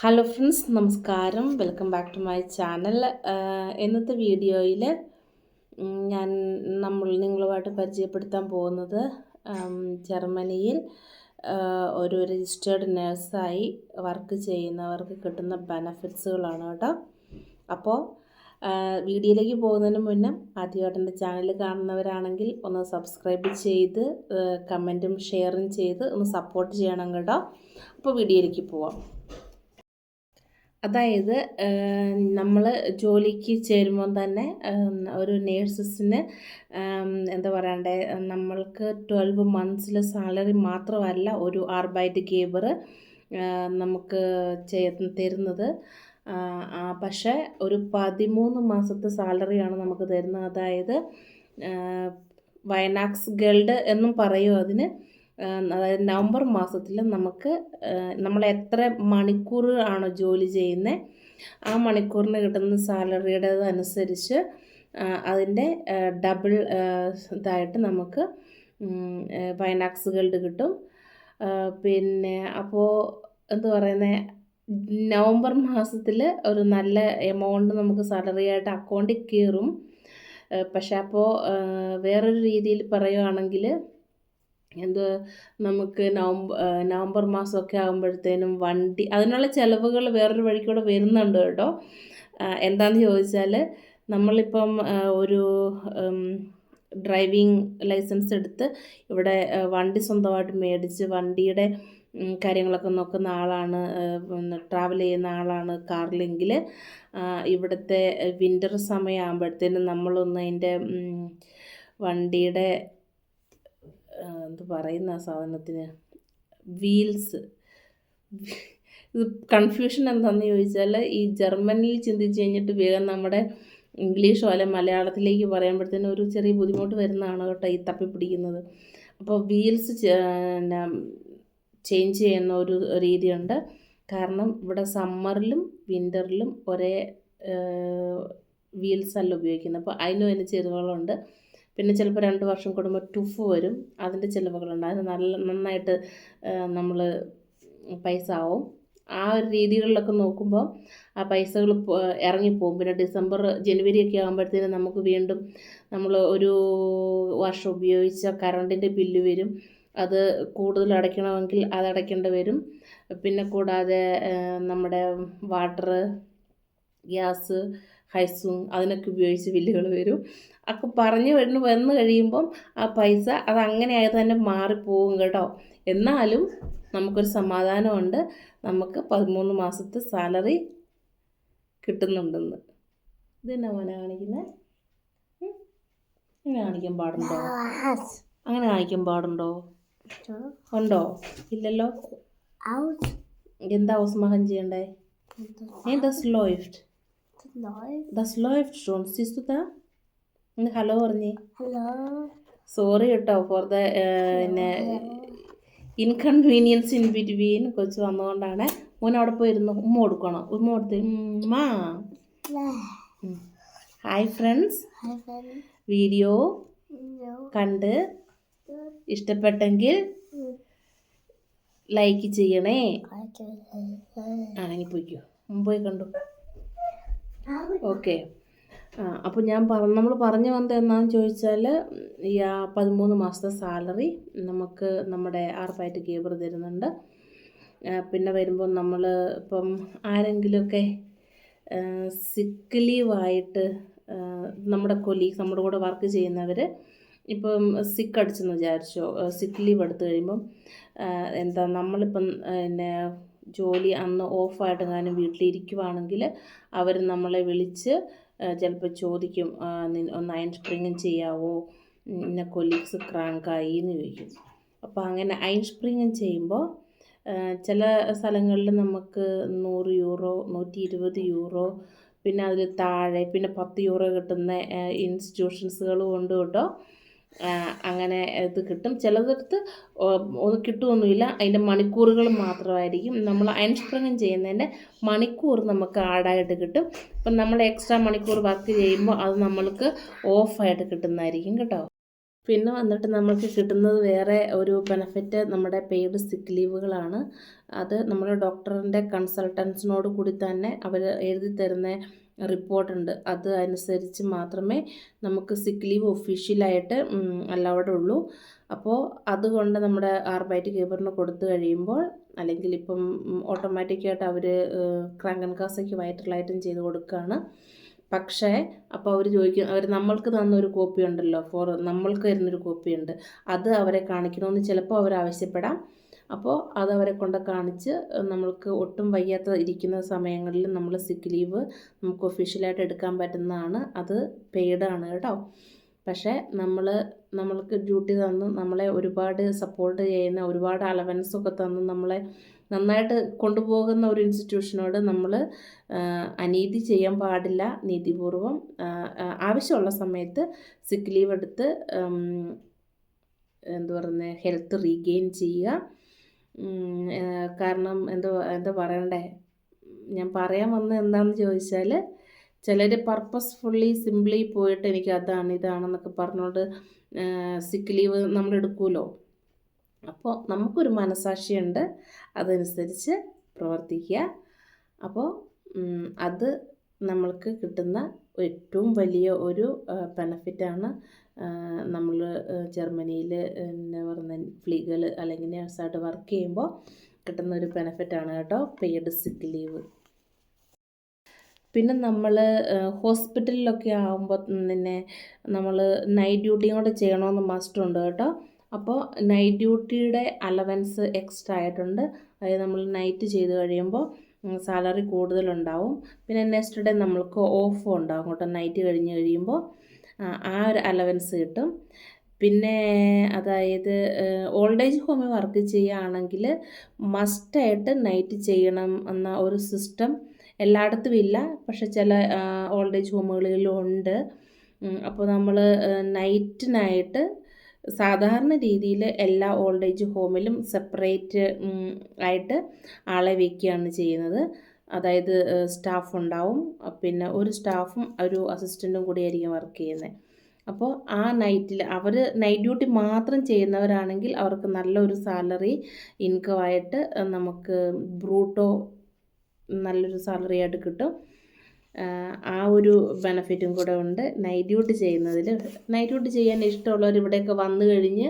Hello friends നമസ്കാരം. Welcome back to my channel ഇന്നത്തെ വീഡിയോയിൽ ഞാൻ നമ്മൾ നിങ്ങളുമായിട്ട് പരിചയപ്പെടുത്താൻ പോകുന്നത് ജർമ്മനിയിൽ ഒരു രജിസ്റ്റേർഡ് നേഴ്സായി വർക്ക് ചെയ്യുന്നവർക്ക് കിട്ടുന്ന ബെനഫിറ്റ്സുകളാണ് കേട്ടോ. അപ്പോൾ വീഡിയോയിലേക്ക് പോകുന്നതിന് മുന്നേ ആദ്യമായിട്ട് എന്റെ ചാനൽ കാണുന്നവരാണെങ്കിൽ ഒന്ന് സബ്സ്ക്രൈബ് ചെയ്ത് കമന്റും ഷെയറും ചെയ്ത് ഒന്ന് സപ്പോർട്ട് ചെയ്യണം കേട്ടോ. അപ്പോൾ വീഡിയോയിലേക്ക് പോവാം. അതായത് നമ്മൾ ജോലിക്ക് ചേരുമ്പോൾ തന്നെ ഒരു നേഴ്സസിന് എന്താ പറയണ്ടേ നമ്മൾക്ക് ട്വൽവ് മന്ത്സിൽ സാലറി മാത്രമല്ല ഒരു ആർബൈറ്റ് ഗേബർ നമുക്ക് തരുന്നത്. പക്ഷേ ഒരു പതിമൂന്ന് മാസത്തെ സാലറിയാണ് നമുക്ക് തരുന്നത്. അതായത് വയനാക്സ് ഗൾഡ് എന്നും പറയും അതിന്. അതായത് നവംബർ മാസത്തിൽ നമുക്ക് നമ്മൾ എത്ര മണിക്കൂർ ആണോ ജോലി ചെയ്യുന്നത് ആ മണിക്കൂറിന് കിട്ടുന്ന സാലറിയുടേത് അനുസരിച്ച് അതിന്റെ ഡബിൾ ഇതായിട്ട് നമുക്ക് ഫൈനാക്സ് ഗൾഡ് കിട്ടും. പിന്നെ അപ്പോൾ എന്ത് പറയുന്നത് നവംബർ മാസത്തിൽ ഒരു നല്ല എമൗണ്ട് നമുക്ക് സാലറി ആയിട്ട് അക്കൗണ്ടിൽ കയറും. പക്ഷേ പക്ഷെ അപ്പോൾ വേറൊരു രീതിയിൽ പറയുകയാണെങ്കിൽ എന്ത് നമുക്ക് നവംബർ നവംബർ മാസമൊക്കെ ആകുമ്പോഴത്തേനും വണ്ടി അതിനുള്ള ചിലവുകൾ വേറൊരു വഴിക്കൂടെ വരുന്നുണ്ട് കേട്ടോ. എന്താണെന്ന് ചോദിച്ചാൽ നമ്മളിപ്പം ഒരു ഡ്രൈവിംഗ് ലൈസൻസ് എടുത്ത് ഇവിടെ വണ്ടി സ്വന്തമായിട്ട് മേടിച്ച് വണ്ടിയുടെ കാര്യങ്ങളൊക്കെ നോക്കുന്ന ആളാണ് ട്രാവൽ ചെയ്യുന്ന ആളാണ് കാറിലെങ്കിൽ ഇവിടുത്തെ വിന്റർ സമയമാകുമ്പോഴത്തേനും നമ്മളൊന്ന് അതിന്റെ വണ്ടിയുടെ എന്ത് പറയുന്ന ആ സാധനത്തിന്? വീൽസ് ഇത് കൺഫ്യൂഷൻ എന്താണെന്ന് ചോദിച്ചാൽ ഈ ജർമ്മനിയിൽ ചിന്തിച്ച് കഴിഞ്ഞിട്ട് വേഗം നമ്മുടെ ഇംഗ്ലീഷോ അല്ലെ മലയാളത്തിലേക്ക് പറയുമ്പോഴത്തേനും ഒരു ചെറിയ ബുദ്ധിമുട്ട് വരുന്നതാണ് കേട്ടോ ഈ തപ്പിപ്പിടിക്കുന്നത്. അപ്പോൾ വീൽസ് ചേഞ്ച് ചെയ്യുന്ന ഒരു രീതിയുണ്ട്. കാരണം ഇവിടെ സമ്മറിലും വിന്ററിലും ഒരേ വീൽസ് അല്ല ഉപയോഗിക്കുന്നത്. അപ്പോൾ അതിനും അതിന് ചെരുവകളുണ്ട്. പിന്നെ ചിലപ്പോൾ രണ്ട് വർഷം കൂടുമ്പോൾ ടുഫ് വരും. അതിന്റെ ചിലവുകളുണ്ട്. അത് നല്ല നന്നായിട്ട് നമ്മൾ പൈസ ആവും ആ ഒരു രീതികളിലൊക്കെ നോക്കുമ്പോൾ ആ പൈസകൾ ഇറങ്ങിപ്പോവും. പിന്നെ ഡിസംബർ ജനുവരി ഒക്കെ ആകുമ്പോഴത്തേനും നമുക്ക് വീണ്ടും നമ്മൾ ഒരു വർഷം ഉപയോഗിച്ച കറണ്ടിന്റെ ബില്ല് വരും. അത് കൂടുതൽ അടയ്ക്കണമെങ്കിൽ അത് വരും. പിന്നെ കൂടാതെ നമ്മുടെ വാട്ടർ ഗ്യാസ് ഹൈസും അതിനൊക്കെ ഉപയോഗിച്ച് ബില്ലുകൾ വരും. അപ്പോൾ പറഞ്ഞു വന്ന് വന്ന് കഴിയുമ്പം ആ പൈസ അത് അങ്ങനെ ആയത് തന്നെ മാറിപ്പോകും കേട്ടോ. എന്നാലും നമുക്കൊരു സമാധാനമുണ്ട്. നമുക്ക് പതിമൂന്ന് മാസത്തെ സാലറി കിട്ടുന്നുണ്ടെന്ന്. ഇതെന്നാ മോനെ കാണിക്കുന്നത് അങ്ങനെ കാണിക്കാൻ പാടുണ്ടോ? അങ്ങനെ കാണിക്കാൻ പാടുണ്ടോ? ഉണ്ടോ? ഇല്ലല്ലോ. എന്താ എന്താ ഔസ്മഹം ചെയ്യണ്ടേ? എന്താ? സ്ലോ ലോയിഫ്റ്റ് läuft. ദസ് ലോയിഫ്റ്റ് ഷോൺ സിസ്തുത ഒന്ന് ഹലോ പറഞ്ഞേ. Hallo. സോറി കേട്ടോ ഫോർ ദ പിന്നെ ഇൻകൺവീനിയൻസ് ഇൻ ബിറ്റ്വീൻ കൊച്ചു വന്നുകൊണ്ടാണ് മോൻ അവിടെ പോയിരുന്നു. ഉമ്മ കൊടുക്കണം? ഉമ്മ കൊടുത്ത്. ഉമ്മാ. Hi friends. വീഡിയോ കണ്ട് ഇഷ്ടപ്പെട്ടെങ്കിൽ ലൈക്ക് ചെയ്യണേ. ആ ഇനി പോയിക്കോ. ഉമ്മ പോയി കണ്ടു. ഓക്കെ. ആ അപ്പോൾ ഞാൻ പറ നമ്മൾ പറഞ്ഞു വന്നത് എന്നാന്ന് ചോദിച്ചാൽ ഈ ആ പതിമൂന്ന് മാസത്തെ സാലറി നമുക്ക് നമ്മുടെ ആർപ്പായിട്ട് ഗേബർ തരുന്നുണ്ട്. പിന്നെ വരുമ്പോൾ നമ്മൾ ഇപ്പം ആരെങ്കിലുമൊക്കെ സിക്ക് ലീവായിട്ട് നമ്മുടെ കൊലീഗ്സ് നമ്മുടെ കൂടെ വർക്ക് ചെയ്യുന്നവർ ഇപ്പം സിക്ക് അടിച്ചെന്ന് വിചാരിച്ചോ സിക്ക് ലീവ് എടുത്തു കഴിയുമ്പം എന്താ നമ്മളിപ്പം പിന്നെ ജോലി അന്ന് ഓഫായിട്ട് ഞാനും വീട്ടിലിരിക്കുവാണെങ്കിൽ അവർ നമ്മളെ വിളിച്ച് ചിലപ്പോൾ ചോദിക്കും ഒന്ന് അയൺ സ്പ്രിങ്ങും ചെയ്യാവോ? ഇന്ന കൊലീഗ്സ് ക്രാങ്കായി എന്ന് ചോദിക്കും. അപ്പോൾ അങ്ങനെ അയൺ സ്പ്രിങ്ങും ചെയ്യുമ്പോൾ ചില സ്ഥലങ്ങളിൽ നമുക്ക് നൂറ് യൂറോ നൂറ്റി ഇരുപത് യൂറോ പിന്നെ അതിൽ താഴെ പിന്നെ പത്ത് യൂറോ കിട്ടുന്ന ഇൻസ്റ്റിറ്റ്യൂഷൻസുകളും ഉണ്ട് കേട്ടോ. അങ്ങനെ ഇത് കിട്ടും. ചിലതെടുത്ത് ഒന്ന് കിട്ടുമൊന്നുമില്ല അതിന്റെ മണിക്കൂറുകൾ മാത്രമായിരിക്കും. നമ്മൾ അയൻസ്പ്രങ്ങം ചെയ്യുന്നതിന്റെ മണിക്കൂർ നമുക്ക് ആഡായിട്ട് കിട്ടും. അപ്പം നമ്മൾ എക്സ്ട്രാ മണിക്കൂർ വർക്ക് ചെയ്യുമ്പോൾ അത് നമ്മൾക്ക് ഓഫായിട്ട് കിട്ടുന്നതായിരിക്കും കേട്ടോ. പിന്നെ വന്നിട്ട് നമുക്ക് കിട്ടുന്നത് വേറെ ഒരു ബെനഫിറ്റ് നമ്മുടെ പെയ്ഡ് സിക്ക് ലീവുകളാണ് അത് നമ്മുടെ ഡോക്ടറിന്റെ കൺസൾട്ടൻസിനോട് കൂടി തന്നെ അവർ എഴുതി തരുന്ന റിപ്പോർട്ടുണ്ട്. അത് അനുസരിച്ച് മാത്രമേ നമുക്ക് സിക്ക് ലീവ് ഒഫീഷ്യലായിട്ട് അലൗഡ് ഉള്ളൂ. അപ്പോൾ അതുകൊണ്ട് നമ്മുടെ ആർബൈറ്റ് കേബറിന് കൊടുത്തു കഴിയുമ്പോൾ അല്ലെങ്കിൽ ഇപ്പം ഓട്ടോമാറ്റിക്കായിട്ട് അവർ ക്രാങ്കൻ കാസയ്ക്ക് വയറ്റിലായിട്ടും ചെയ്ത് കൊടുക്കുകയാണ് പക്ഷേ അപ്പോൾ അവർ ചോദിക്കും അവർ നമ്മൾക്ക് തന്നൊരു കോപ്പി ഉണ്ടല്ലോ ഫോർ നമ്മൾക്ക് തരുന്നൊരു കോപ്പി ഉണ്ട്. അത് അവരെ കാണിക്കണമെന്ന് ചിലപ്പോൾ അവർ ആവശ്യപ്പെടാം. അപ്പോൾ അത് അവരെ കൊണ്ട് കാണിച്ച് നമ്മൾക്ക് ഒട്ടും വയ്യാത്ത ഇരിക്കുന്ന സമയങ്ങളിൽ നമ്മൾ സിക്ക് ലീവ് നമുക്ക് ഒഫീഷ്യലായിട്ട് എടുക്കാൻ പറ്റുന്നതാണ്. അത് പെയ്ഡാണ് കേട്ടോ. പക്ഷേ നമ്മൾ നമ്മൾക്ക് ഡ്യൂട്ടി തന്ന് നമ്മളെ ഒരുപാട് സപ്പോർട്ട് ചെയ്യുന്ന ഒരുപാട് അലവൻസൊക്കെ തന്ന് നമ്മളെ നന്നായിട്ട് കൊണ്ടുപോകുന്ന ഒരു ഇൻസ്റ്റിറ്റ്യൂഷനോട് നമ്മൾ അനീതി ചെയ്യാൻ പാടില്ല. നീതിപൂർവം ആവശ്യമുള്ള സമയത്ത് സിക്ക് ലീവ് എടുത്ത് എന്തു പറയുന്നത് ഹെൽത്ത് റീഗെയിൻ ചെയ്യുക. കാരണം എന്തോ എന്താ പറയണ്ടേ? ഞാൻ പറയാൻ വന്നത് എന്താണെന്ന് ചോദിച്ചാൽ ചിലർ പർപ്പസ്ഫുള്ളി സിംപ്ലി പോയിട്ട് എനിക്ക് അതാണ് ഇതാണെന്നൊക്കെ പറഞ്ഞുകൊണ്ട് സിക്ക് ലീവ് നമ്മൾ എടുക്കുമല്ലോ അപ്പോൾ നമുക്കൊരു മനസാക്ഷിയുണ്ട്. അതനുസരിച്ച് പ്രവർത്തിക്കുക. അപ്പോൾ അത് നമ്മൾക്ക് കിട്ടുന്ന ഏറ്റവും വലിയ ഒരു ബെനഫിറ്റാണ് നമ്മൾ ജർമ്മനിയിൽ എന്നാ പറയുന്ന ഫ്ലീഗൽ അല്ലെങ്കിൽ നേഴ്സായിട്ട് വർക്ക് ചെയ്യുമ്പോൾ കിട്ടുന്ന ഒരു ബെനഫിറ്റാണ് കേട്ടോ പെയ്ഡ് സിക്ക് ലീവ് പിന്നെ നമ്മൾ ഹോസ്പിറ്റലിലൊക്കെ ആകുമ്പോൾ തന്നെ നമ്മൾ നൈറ്റ് ഡ്യൂട്ടിയും കൂടെ ചെയ്യണമെന്ന് മസ്റ്റ് ഉണ്ട് കേട്ടോ. അപ്പോൾ നൈറ്റ് ഡ്യൂട്ടിയുടെ അലവൻസ് എക്സ്ട്രാ ആയിട്ടുണ്ട്. അതായത് നമ്മൾ നൈറ്റ് ചെയ്ത് കഴിയുമ്പോൾ സാലറി കൂടുതലുണ്ടാവും. പിന്നെ നെക്സ്റ്റ് ഡേ നമ്മൾക്ക് ഓഫും ഉണ്ടാവും കേട്ടോ നൈറ്റ് കഴിഞ്ഞ് കഴിയുമ്പോൾ ആ ഒരു അലവൻസ് കിട്ടും. പിന്നെ അതായത് ഓൾഡ് ഏജ് ഹോമിൽ വർക്ക് ചെയ്യുകയാണെങ്കിൽ മസ്റ്റായിട്ട് നൈറ്റ് ചെയ്യണം എന്ന ഒരു സിസ്റ്റം എല്ലായിടത്തും ഇല്ല. പക്ഷെ ചില ഓൾഡ് ഏജ് ഹോമുകളിലും ഉണ്ട്. അപ്പോൾ നമ്മൾ നൈറ്റിനായിട്ട് സാധാരണ രീതിയിൽ എല്ലാ ഓൾഡ് ഏജ് ഹോമിലും സെപ്പറേറ്റ് ആയിട്ട് ആളെ വയ്ക്കുകയാണ് ചെയ്യുന്നത്. അതായത് സ്റ്റാഫ് ഉണ്ടാവും. പിന്നെ ഒരു സ്റ്റാഫും ഒരു അസിസ്റ്റന്റും കൂടി ആയിരിക്കും വർക്ക് ചെയ്യുന്നത്. അപ്പോൾ ആ നൈറ്റിൽ അവർ നൈറ്റ് ഡ്യൂട്ടി മാത്രം ചെയ്യുന്നവരാണെങ്കിൽ അവർക്ക് നല്ലൊരു സാലറി ഇൻകം ആയിട്ട് നമുക്ക് ബ്രൂട്ടോ നല്ലൊരു സാലറി ആയിട്ട് കിട്ടും. ആ ഒരു ബെനഫിറ്റും കൂടെ ഉണ്ട്. നൈറ്റ് ഡ്യൂട്ടി ചെയ്യുന്നതിൽ നൈറ്റ് ഡ്യൂട്ടി ചെയ്യാൻ ഇഷ്ടമുള്ളവർ ഇവിടെയൊക്കെ വന്നു കഴിഞ്ഞ്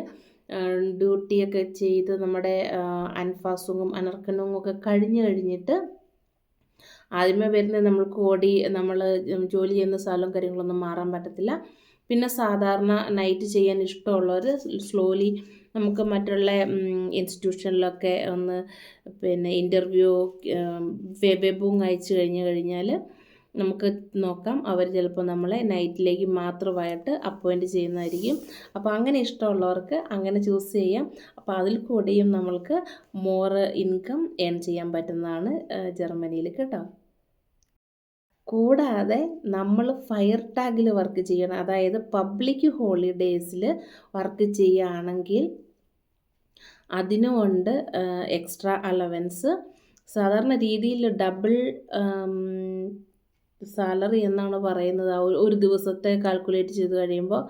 ഡ്യൂട്ടിയൊക്കെ ചെയ്ത് നമ്മുടെ അൻഫാസുങ്ങും അനർക്കനും ഒക്കെ കഴിഞ്ഞ് കഴിഞ്ഞിട്ട് ആദ്യമേ വരുന്നത് നമ്മൾക്ക് ഓടി നമ്മൾ ജോലി ചെയ്യുന്ന സ്ഥലവും കാര്യങ്ങളൊന്നും മാറാൻ പറ്റത്തില്ല. പിന്നെ സാധാരണ നൈറ്റ് ചെയ്യാൻ ഇഷ്ടമുള്ളവർ സ്ലോലി നമുക്ക് മറ്റുള്ള ഇൻസ്റ്റിറ്റ്യൂഷനിലൊക്കെ ഒന്ന് പിന്നെ ഇന്റർവ്യൂ വെബും അയച്ചു കഴിഞ്ഞ് കഴിഞ്ഞാൽ നമുക്ക് നോക്കാം. അവർ ചിലപ്പോൾ നമ്മളെ നൈറ്റിലേക്ക് മാത്രമായിട്ട് അപ്പോയിന്റ് ചെയ്യുന്നതായിരിക്കും. അപ്പോൾ അങ്ങനെ ഇഷ്ടമുള്ളവർക്ക് അങ്ങനെ ചൂസ് ചെയ്യാം. അപ്പോൾ അതിൽ കൂടിയും നമ്മൾക്ക് മോർ ഇൻകം ഏൺ ചെയ്യാൻ പറ്റുന്നതാണ് ജർമ്മനിയിൽ കേട്ടോ. കൂടാതെ നമ്മൾ ഫയർ ടാഗിൽ വർക്ക് ചെയ്യണം. അതായത് പബ്ലിക് ഹോളിഡേയ്സിൽ വർക്ക് ചെയ്യുകയാണെങ്കിൽ അതിനുമുണ്ട് എക്സ്ട്രാ അലവൻസ് സാധാരണ രീതിയിൽ ഡബിൾ സാലറി എന്നാണ് പറയുന്നത്. ആ ഒരു ദിവസത്തെ കാൽക്കുലേറ്റ് ചെയ്ത് കഴിയുമ്പോൾ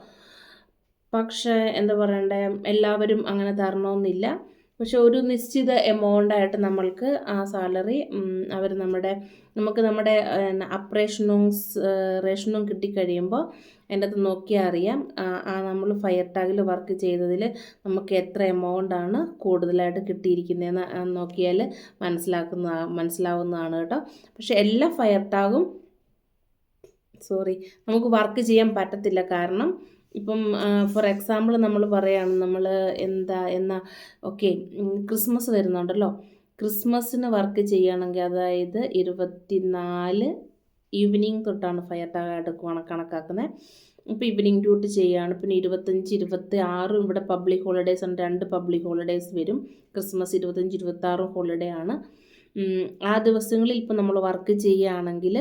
പക്ഷേ എന്താ പറയണ്ടേ എല്ലാവരും അങ്ങനെ തരണമെന്നില്ല. പക്ഷെ ഒരു നിശ്ചിത എമൗണ്ടായിട്ട് നമ്മൾക്ക് ആ സാലറി അവർ നമ്മുടെ നമുക്ക് നമ്മുടെ അപ്രേഷനും റേഷനും കിട്ടിക്കഴിയുമ്പോൾ എന്റെ അത് നോക്കിയാൽ അറിയാം. ആ നമ്മൾ ഫയർ ടാഗിൽ വർക്ക് ചെയ്തതിൽ നമുക്ക് എത്ര എമൗണ്ടാണ് കൂടുതലായിട്ട് കിട്ടിയിരിക്കുന്നതെന്ന് നോക്കിയാൽ മനസ്സിലാക്കുന്ന മനസ്സിലാവുന്നതാണ് കേട്ടോ. പക്ഷെ എല്ലാ ഫയർ ടാഗും സോറി നമുക്ക് വർക്ക് ചെയ്യാൻ പറ്റത്തില്ല കാരണം ഇപ്പം ഫോർ എക്സാമ്പിൾ നമ്മൾ പറയുകയാണ് നമ്മൾ എന്താ എന്നാ ഓക്കെ ക്രിസ്മസ് വരുന്നുണ്ടല്ലോ. ക്രിസ്മസിന് വർക്ക് ചെയ്യുകയാണെങ്കിൽ അതായത് ഇരുപത്തിനാല് ഈവനിങ് തൊട്ടാണ് ഫയർ ടാഗ് കണക്കാക്കുന്നത് ഇപ്പോൾ ഈവനിങ് ഡ്യൂട്ടി ചെയ്യുകയാണ് പിന്നെ ഇരുപത്തഞ്ച് ഇരുപത്തി ആറും ഇവിടെ പബ്ലിക് ഹോളിഡേയ്സ് ആണ് രണ്ട് പബ്ലിക് ഹോളിഡേയ്സ് വരും. ക്രിസ്മസ് ഇരുപത്തഞ്ച് ഇരുപത്താറും ഹോളിഡേ ആണ്. ആ ദിവസങ്ങളിൽ ഇപ്പോൾ നമ്മൾ വർക്ക് ചെയ്യുകയാണെങ്കിൽ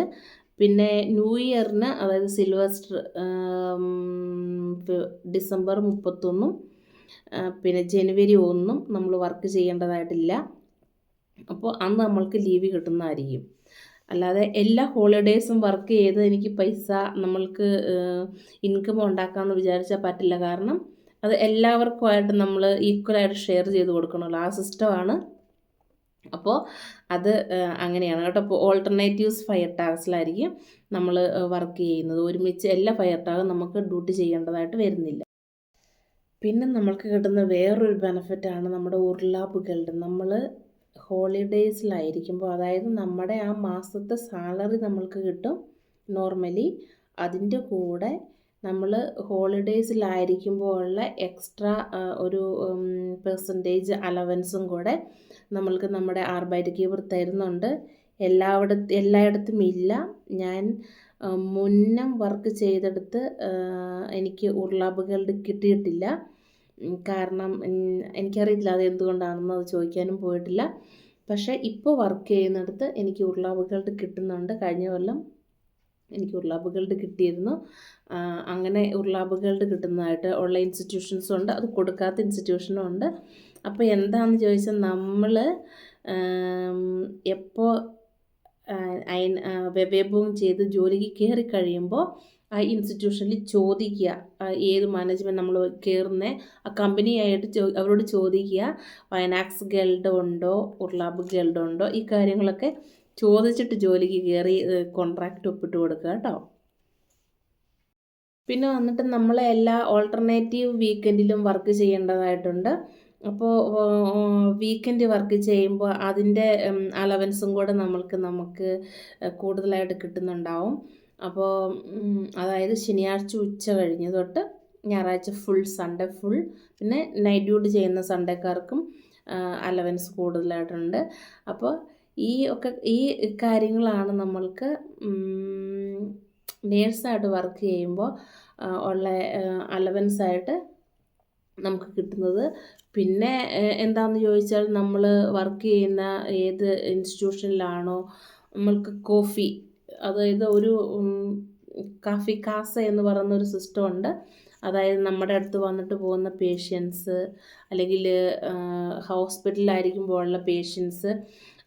പിന്നെ ന്യൂ ഇയറിന് അതായത് സിൽവസ്റ്റർ ഡിസംബർ മുപ്പത്തൊന്നും പിന്നെ ജനുവരി ഒന്നും നമ്മൾ വർക്ക് ചെയ്യേണ്ടതായിട്ടില്ല. അപ്പോൾ അന്ന് നമ്മൾക്ക് ലീവ് കിട്ടുന്നതായിരിക്കും. അല്ലാതെ എല്ലാ ഹോളിഡേയ്സും വർക്ക് ചെയ്ത് എനിക്ക് പൈസ നമ്മൾക്ക് ഇൻകം ഉണ്ടാക്കാമെന്ന് വിചാരിച്ചാൽ പറ്റില്ല. കാരണം അത് എല്ലാവർക്കുമായിട്ട് നമ്മൾ ഈക്വലായിട്ട് ഷെയർ ചെയ്ത് കൊടുക്കണമല്ലോ. ആ സിസ്റ്റമാണ് അപ്പോൾ അത് അങ്ങനെയാണ് കേട്ടോ. അപ്പോൾ ഓൾട്ടർനേറ്റീവ്സ് ഫയർ ടാക്സിലായിരിക്കും നമ്മൾ വർക്ക് ചെയ്യുന്നത്. ഒരുമിച്ച് എല്ലാ ഫയർ ടാഗും നമുക്ക് ഡ്യൂട്ടി ചെയ്യേണ്ടതായിട്ട് വരുന്നില്ല. പിന്നെ നമ്മൾക്ക് കിട്ടുന്ന വേറൊരു ബെനഫിറ്റാണ് നമ്മുടെ ഉരുളാപ്പുകളുടെ നമ്മൾ ഹോളിഡേയ്സിലായിരിക്കുമ്പോൾ അതായത് നമ്മുടെ ആ മാസത്തെ സാലറി നമ്മൾക്ക് കിട്ടും നോർമലി അതിന്റെ കൂടെ നമ്മൾ ഹോളിഡേയ്സിലായിരിക്കുമ്പോൾ ഉള്ള എക്സ്ട്രാ ഒരു പെർസെന്റേജ് അലവൻസും കൂടെ നമ്മൾക്ക് നമ്മുടെ ആർബൈറ്റ് കീപ്പർ തരുന്നുണ്ട്. എല്ലായിടത്തും എല്ലായിടത്തും ഇല്ല. ഞാൻ മുന്നം വർക്ക് ചെയ്തെടുത്ത് എനിക്ക് ഉരുളാപ്പുകളുടെ കിട്ടിയിട്ടില്ല. കാരണം എനിക്കറിയില്ല അത് എന്തുകൊണ്ടാണെന്ന് അത് ചോദിക്കാനും പോയിട്ടില്ല. പക്ഷേ ഇപ്പോൾ വർക്ക് ചെയ്യുന്നിടത്ത് എനിക്ക് ഉരുളാപ്പുകളുടെ കിട്ടുന്നുണ്ട്. കഴിഞ്ഞ കൊല്ലം എനിക്ക് ഉരുളാപ്പുകളുടെ കിട്ടിയിരുന്നു. അങ്ങനെ ഉരുളാപ്പുകളുടെ കിട്ടുന്നതായിട്ട് ഉള്ള ഇൻസ്റ്റിറ്റ്യൂഷൻസും ഉണ്ട്. അത് കൊടുക്കാത്ത ഇൻസ്റ്റിറ്റ്യൂഷനും ഉണ്ട്. അപ്പോൾ എന്താണെന്ന് ചോദിച്ചാൽ നമ്മൾ എപ്പോൾ അയൻ വെവേഭവം ചെയ്ത് ജോലിക്ക് കയറി കഴിയുമ്പോൾ ആ ഇൻസ്റ്റിറ്റ്യൂഷനിൽ ചോദിക്കുക. ഏത് മാനേജ്മെന്റ് നമ്മൾ കയറുന്ന ആ കമ്പനിയായിട്ട് ചോ അവരോട് ചോദിക്കുക. ഫൈനാക്സ് ഗൽഡ് ഉണ്ടോ? ഉർലാബ് ഗൽഡ് ഉണ്ടോ? ഈ കാര്യങ്ങളൊക്കെ ചോദിച്ചിട്ട് ജോലിക്ക് കയറി കോൺട്രാക്റ്റ് ഒപ്പിട്ട് കൊടുക്കുക കേട്ടോ. പിന്നെ വന്നിട്ട് നമ്മൾ എല്ലാ ഓൾട്ടർനേറ്റീവ് വീക്കെൻഡിലും വർക്ക് ചെയ്യേണ്ടതായിട്ടുണ്ട്. അപ്പോൾ വീക്കെൻഡ് വർക്ക് ചെയ്യുമ്പോൾ അതിന്റെ അലവൻസും കൂടെ നമ്മൾക്ക് നമുക്ക് കൂടുതലായിട്ട് കിട്ടുന്നുണ്ടാവും. അപ്പോൾ അതായത് ശനിയാഴ്ച ഉച്ച കഴിഞ്ഞ് തൊട്ട് ഞായറാഴ്ച ഫുൾ സൺഡേ ഫുൾ പിന്നെ നൈറ്റ് ഡ്യൂട്ടി ചെയ്യുന്ന സൺഡേക്കാർക്കും അലവൻസ് കൂടുതലായിട്ടുണ്ട്. അപ്പോൾ ഈ ഒക്കെ ഈ കാര്യങ്ങളാണ് നമ്മൾക്ക് നേഴ്സായിട്ട് വർക്ക് ചെയ്യുമ്പോൾ ഉള്ള അലവൻസ് ആയിട്ട് നമുക്ക് കിട്ടുന്നത്. പിന്നെ എന്താണെന്ന് ചോദിച്ചാൽ നമ്മൾ വർക്ക് ചെയ്യുന്ന ഏത് ഇൻസ്റ്റിറ്റ്യൂഷനിലാണോ നമ്മൾക്ക് കോഫി അതായത് ഒരു ഉം, കാഫി കാസ എന്ന് പറയുന്ന ഒരു സിസ്റ്റം ഉണ്ട്. അതായത് നമ്മുടെ അടുത്ത് വന്നിട്ട് പോകുന്ന പേഷ്യൻസ് അല്ലെങ്കിൽ ഹോസ്പിറ്റലിലായിരിക്കുമ്പോഴുള്ള പേഷ്യൻസ്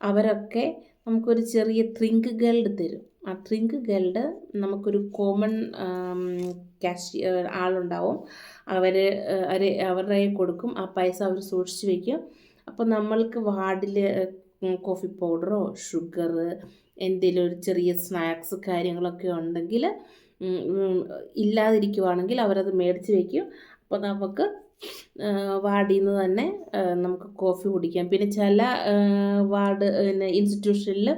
അവരൊക്കെ നമുക്കൊരു ചെറിയ ത്രിങ്ക് ഗൾഡ് തരും. ആ ത്രിങ്ക് ഗൾഡ് നമുക്കൊരു കോമൺ ക്യാഷ് ആളുണ്ടാവും. അവർ അവരുടെ കൊടുക്കും. ആ പൈസ അവർ സൂക്ഷിച്ച് വയ്ക്കും അപ്പോൾ നമ്മൾക്ക് വാർഡിൽ കോഫി പൗഡറോ ഷുഗർ എന്തെങ്കിലും ഒരു ചെറിയ സ്നാക്സ് കാര്യങ്ങളൊക്കെ ഉണ്ടെങ്കിൽ ഇല്ലാതിരിക്കുവാണെങ്കിൽ അവരത് മേടിച്ച് വയ്ക്കും അപ്പോൾ നമുക്ക് വാർഡിൽ നിന്ന് തന്നെ നമുക്ക് കോഫി കുടിക്കാം. പിന്നെ ചില വാർഡ് പിന്നെ ഇൻസ്റ്റിറ്റ്യൂഷനിൽ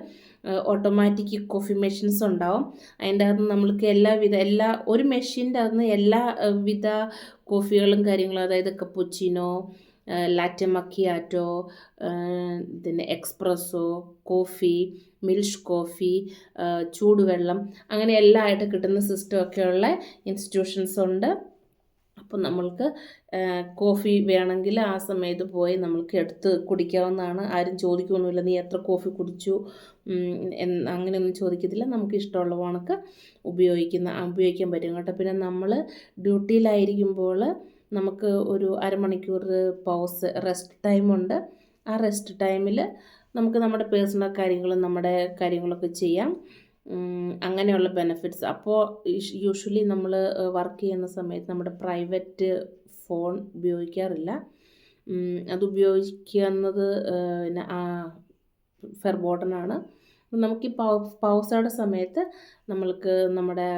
ഓട്ടോമാറ്റിക് കോഫി മെഷീൻസ് ഉണ്ടാവും. അതിന്റെ അകത്ത് നമ്മൾക്ക് എല്ലാവിധ എല്ലാ ഒരു മെഷീന്റെ അകത്ത് എല്ലാ ആ, വിധ കോഫികളും കാര്യങ്ങളും അതായത് കപ്പുച്ചിനോ ലാറ്റെ മക്കിയാറ്റോ പിന്നെ എക്സ്പ്രസ്സോ കോഫി മിൽഷ് കോഫി ചൂടുവെള്ളം അങ്ങനെ എല്ലാം ആയിട്ട് കിട്ടുന്ന സിസ്റ്റമൊക്കെയുള്ള ഇൻസ്റ്റിറ്റ്യൂഷൻസ് ഉണ്ട്. അപ്പോൾ നമ്മൾക്ക് കോഫി വേണമെങ്കിൽ ആ സമയത്ത് പോയി നമ്മൾക്ക് എടുത്ത് കുടിക്കാവുന്നതാണ്. ആരും ചോദിക്കൊന്നുമില്ല നീ എത്ര കോഫി കുടിച്ചു? അങ്ങനെയൊന്നും ചോദിക്കത്തില്ല. നമുക്ക് ഇഷ്ടമുള്ള കണക്ക് ഉപയോഗിക്കുന്ന ഉപയോഗിക്കാൻ പറ്റും കേട്ടോ. പിന്നെ നമ്മൾ ഡ്യൂട്ടിയിലായിരിക്കുമ്പോൾ നമുക്ക് ഒരു അരമണിക്കൂർ പൗസ് റെസ്റ്റ് ടൈമുണ്ട് ആ റെസ്റ്റ് ടൈമിൽ നമുക്ക് നമ്മുടെ പേഴ്സണൽ കാര്യങ്ങളും നമ്മുടെ കാര്യങ്ങളൊക്കെ ചെയ്യാം. അങ്ങനെയുള്ള ബെനിഫിറ്റ്സ് അപ്പോൾ യൂഷ്വലി നമ്മൾ വർക്ക് ചെയ്യുന്ന സമയത്ത് നമ്മുടെ പ്രൈവറ്റ് ഫോൺ ഉപയോഗിക്കാറില്ല. അത് ഉപയോഗിക്കുന്നത് പിന്നെ ഫെർബോട്ടനാണ് നമുക്ക് ഈ പൗ പൗസയുടെ സമയത്ത് നമ്മൾക്ക് നമ്മുടെ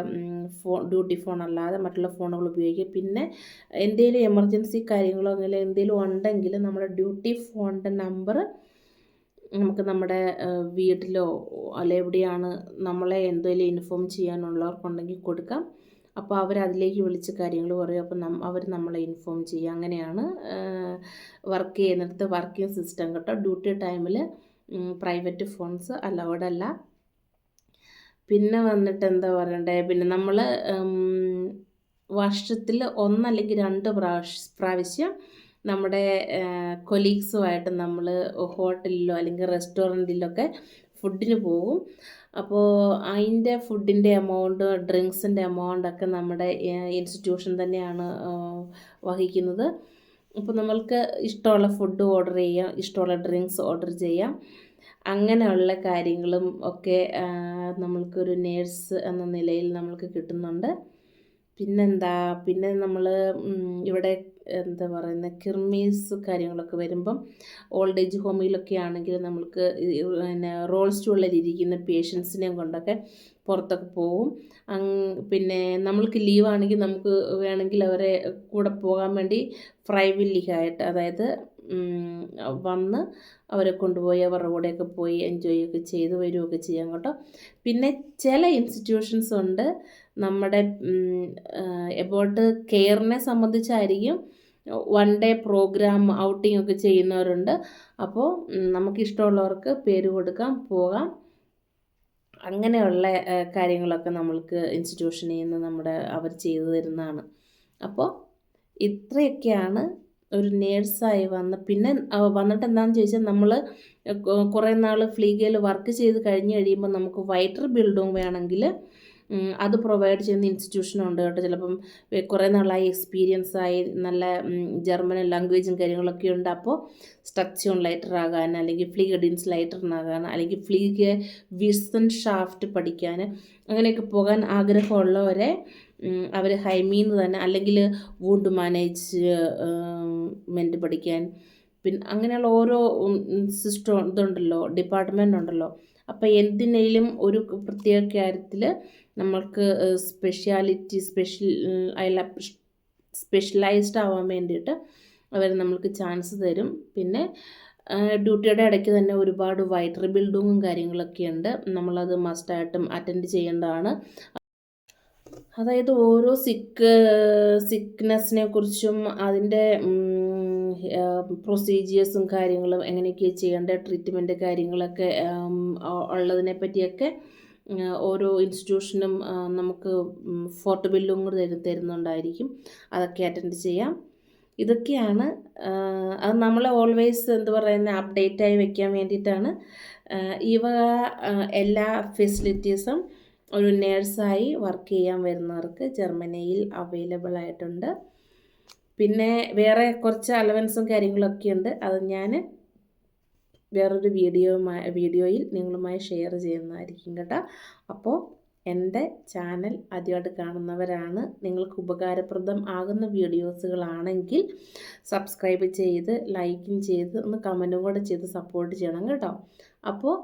ഫോൺ ഡ്യൂട്ടി ഫോൺ അല്ലാതെ മറ്റുള്ള ഫോണുകൾ ഉപയോഗിക്കുക പിന്നെ എന്തെങ്കിലും എമർജൻസി കാര്യങ്ങളോ അങ്ങനെ എന്തെങ്കിലും ഉണ്ടെങ്കിൽ നമ്മുടെ ഡ്യൂട്ടി ഫോണിന്റെ നമ്പർ നമുക്ക് നമ്മുടെ വീട്ടിലോ അല്ലെ എവിടെയാണ് നമ്മളെ എന്തെങ്കിലും ഇൻഫോം ചെയ്യാനുള്ളവർക്കുണ്ടെങ്കിൽ കൊടുക്കാം. അപ്പോൾ അവർ അതിലേക്ക് വിളിച്ച് കാര്യങ്ങൾ പറയും. അപ്പോൾ നം അവർ നമ്മളെ ഇൻഫോം ചെയ്യും അങ്ങനെയാണ് വർക്ക് ചെയ്യുന്നിടത്ത് വർക്കിംഗ് സിസ്റ്റം കേട്ടോ. ഡ്യൂട്ടി ടൈമിൽ പ്രൈവറ്റ് ഫോൺസ് അലൗഡ് അല്ല. പിന്നെ വന്നിട്ട് എന്താ പറയണ്ടേ? പിന്നെ നമ്മൾ വർഷത്തിൽ ഒന്നല്ലെങ്കിൽ രണ്ട് പ്രാവശ്യം പ്രാവശ്യം നമ്മുടെ കൊലീഗ്സുമായിട്ട് നമ്മൾ ഹോട്ടലിലോ അല്ലെങ്കിൽ റെസ്റ്റോറന്റിലൊക്കെ ഫുഡിന് പോകും. അപ്പോൾ അതിന്റെ ഫുഡിന്റെ എമൗണ്ട് ഡ്രിങ്ക്സിന്റെ എമൗണ്ടൊക്കെ നമ്മുടെ ഇൻസ്റ്റിറ്റ്യൂഷൻ തന്നെയാണ് വഹിക്കുന്നത്. അപ്പോൾ നമ്മൾക്ക് ഇഷ്ടമുള്ള ഫുഡ് ഓർഡർ ചെയ്യാം ഇഷ്ടമുള്ള ഡ്രിങ്ക്സ് ഓർഡർ ചെയ്യാം. അങ്ങനെയുള്ള കാര്യങ്ങളും ഒക്കെ നമ്മൾക്കൊരു നേഴ്സ് എന്ന നിലയിൽ നമ്മൾക്ക് കിട്ടുന്നുണ്ട്. പിന്നെന്താ? പിന്നെ നമ്മൾ ഇവിടെ എന്താ പറയുന്നത് കിർമീസ് കാര്യങ്ങളൊക്കെ വരുമ്പം ഓൾഡ് ഏജ് ഹോമിലൊക്കെ ആണെങ്കിൽ നമ്മൾക്ക് പിന്നെ റോൾ സ്റ്റൂളിലിരിക്കുന്ന പേഷ്യൻസിനെയും കൊണ്ടൊക്കെ പുറത്തൊക്കെ പോവും. പിന്നെ നമ്മൾക്ക് ലീവാണെങ്കിൽ നമുക്ക് വേണമെങ്കിൽ അവരെ കൂടെ പോകാൻ വേണ്ടി ഫ്രൈവില്ലിഹായിട്ട് അതായത് വന്ന് അവരെ കൊണ്ടുപോയി അവരുടെ കൂടെയൊക്കെ പോയി എൻജോയ് ഒക്കെ ചെയ്ത് വരികയൊക്കെ ചെയ്യാം കേട്ടോ. പിന്നെ ചില ഇൻസ്റ്റിറ്റ്യൂഷൻസ് ഉണ്ട് നമ്മുടെ എബൌട്ട് കെയറിനെ സംബന്ധിച്ചായിരിക്കും വൺ ഡേ പ്രോഗ്രാം ഔട്ടിംഗ് ഒക്കെ ചെയ്യുന്നവരുണ്ട്. അപ്പോൾ നമുക്കിഷ്ടമുള്ളവർക്ക് പേര് കൊടുക്കാം പോകാം. അങ്ങനെയുള്ള കാര്യങ്ങളൊക്കെ നമ്മൾക്ക് ഇൻസ്റ്റിറ്റ്യൂഷനിൽ നിന്ന് നമ്മുടെ അവർ ചെയ്തു തരുന്നതാണ്. അപ്പോൾ ഇത്രയൊക്കെയാണ് ഒരു നേഴ്സായി വന്ന് പിന്നെ വന്നിട്ട് എന്താണെന്ന് ചോദിച്ചാൽ നമ്മൾ കുറേ നാൾ ഫ്ലീഗയിൽ വർക്ക് ചെയ്ത് കഴിഞ്ഞ് കഴിയുമ്പോൾ നമുക്ക് വൈറ്റർ ബിൽഡും വേണമെങ്കിൽ അത് പ്രൊവൈഡ് ചെയ്യുന്ന ഇൻസ്റ്റിറ്റ്യൂഷനുണ്ട് കേട്ടോ. ചിലപ്പം കുറേ നാളായി എക്സ്പീരിയൻസ് ആയി നല്ല ജർമ്മൻ ലാംഗ്വേജും കാര്യങ്ങളൊക്കെ ഉണ്ട്. അപ്പോൾ സ്ട്രക്ചർ ലൈറ്റർ ആകാൻ അല്ലെങ്കിൽ ഫ്ലീഗഡിൻസ് ലൈറ്ററിനാകാൻ അല്ലെങ്കിൽ ഫ്ലീഗ് വിസൺ ഷാഫ്റ്റ് പഠിക്കാൻ അങ്ങനെയൊക്കെ പോകാൻ ആഗ്രഹമുള്ളവരെ അവർ ഹൈമീന്ന് തന്നെ അല്ലെങ്കിൽ വൂണ്ട് മാനേജ്മെന്റ് പഠിക്കാൻ. പിന്നെ അങ്ങനെയുള്ള ഓരോ സിസ്റ്റം ഇതുണ്ടല്ലോ ഡിപ്പാർട്ട്മെന്റ് ഉണ്ടല്ലോ. അപ്പോൾ എന്തിനേലും ഒരു പ്രത്യേക കാര്യത്തിൽ നമ്മൾക്ക് സ്പെഷ്യാലിറ്റി സ്പെഷ്യൽ സ്പെഷ്യലൈസ്ഡ് ആവാൻ വേണ്ടിയിട്ട് അവർ നമ്മൾക്ക് ചാൻസ് തരും. പിന്നെ ഡ്യൂട്ടിയുടെ ഇടയ്ക്ക് തന്നെ ഒരുപാട് വൈറ്റർ ബിൽഡിങ്ങും കാര്യങ്ങളൊക്കെ ഉണ്ട്. നമ്മളത് മസ്റ്റായിട്ടും അറ്റൻഡ് ചെയ്യേണ്ടതാണ്. അതായത് ഓരോ സിക്ക് സിക്നെസ്സിനെ കുറിച്ചും അതിന്റെ പ്രൊസീജിയേഴ്സും കാര്യങ്ങളും എങ്ങനെയൊക്കെ ചെയ്യേണ്ട ട്രീറ്റ്മെന്റ് കാര്യങ്ങളൊക്കെ ഉള്ളതിനെ പറ്റിയൊക്കെ ഓരോ ഇൻസ്റ്റിറ്റ്യൂഷനും നമുക്ക് ഫോട്ടോ ബില്ലും കൂടെ തരു തരുന്നുണ്ടായിരിക്കും. അതൊക്കെ അറ്റൻഡ് ചെയ്യാം. ഇതൊക്കെയാണ് അത് നമ്മൾ ഓൾവേസ് എന്ത് പറയുന്നത് അപ്ഡേറ്റായി വെക്കാൻ വേണ്ടിയിട്ടാണ്. ആ, എല്ലാ ഫെസിലിറ്റീസും ഒരു നേഴ്സായി വർക്ക് ചെയ്യാൻ വരുന്നവർക്ക് ജർമ്മനിയിൽ അവൈലബിൾ ആയിട്ടുണ്ട്. പിന്നെ വേറെ കുറച്ച് അലവൻസും കാര്യങ്ങളൊക്കെ ഉണ്ട് അത് ഞാൻ വേറൊരു വീഡിയോയുമായി വീഡിയോയിൽ നിങ്ങളുമായി ഷെയർ ചെയ്യുന്നതായിരിക്കും കേട്ടോ. അപ്പോൾ എന്റെ ചാനൽ ആദ്യമായിട്ട് കാണുന്നവരാണ്. നിങ്ങൾക്ക് ഉപകാരപ്രദം ആകുന്ന വീഡിയോസുകളാണെങ്കിൽ സബ്സ്ക്രൈബ് ചെയ്ത് ലൈക്കും ചെയ്ത് ഒന്ന് കമന്റും കൂടെ ചെയ്ത് സപ്പോർട്ട് ചെയ്യണം കേട്ടോ. അപ്പോൾ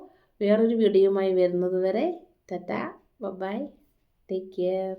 വേറൊരു വീഡിയോയുമായി വരുന്നത് വരെ ടാറ്റ ബൈ ടേക്ക് കെയർ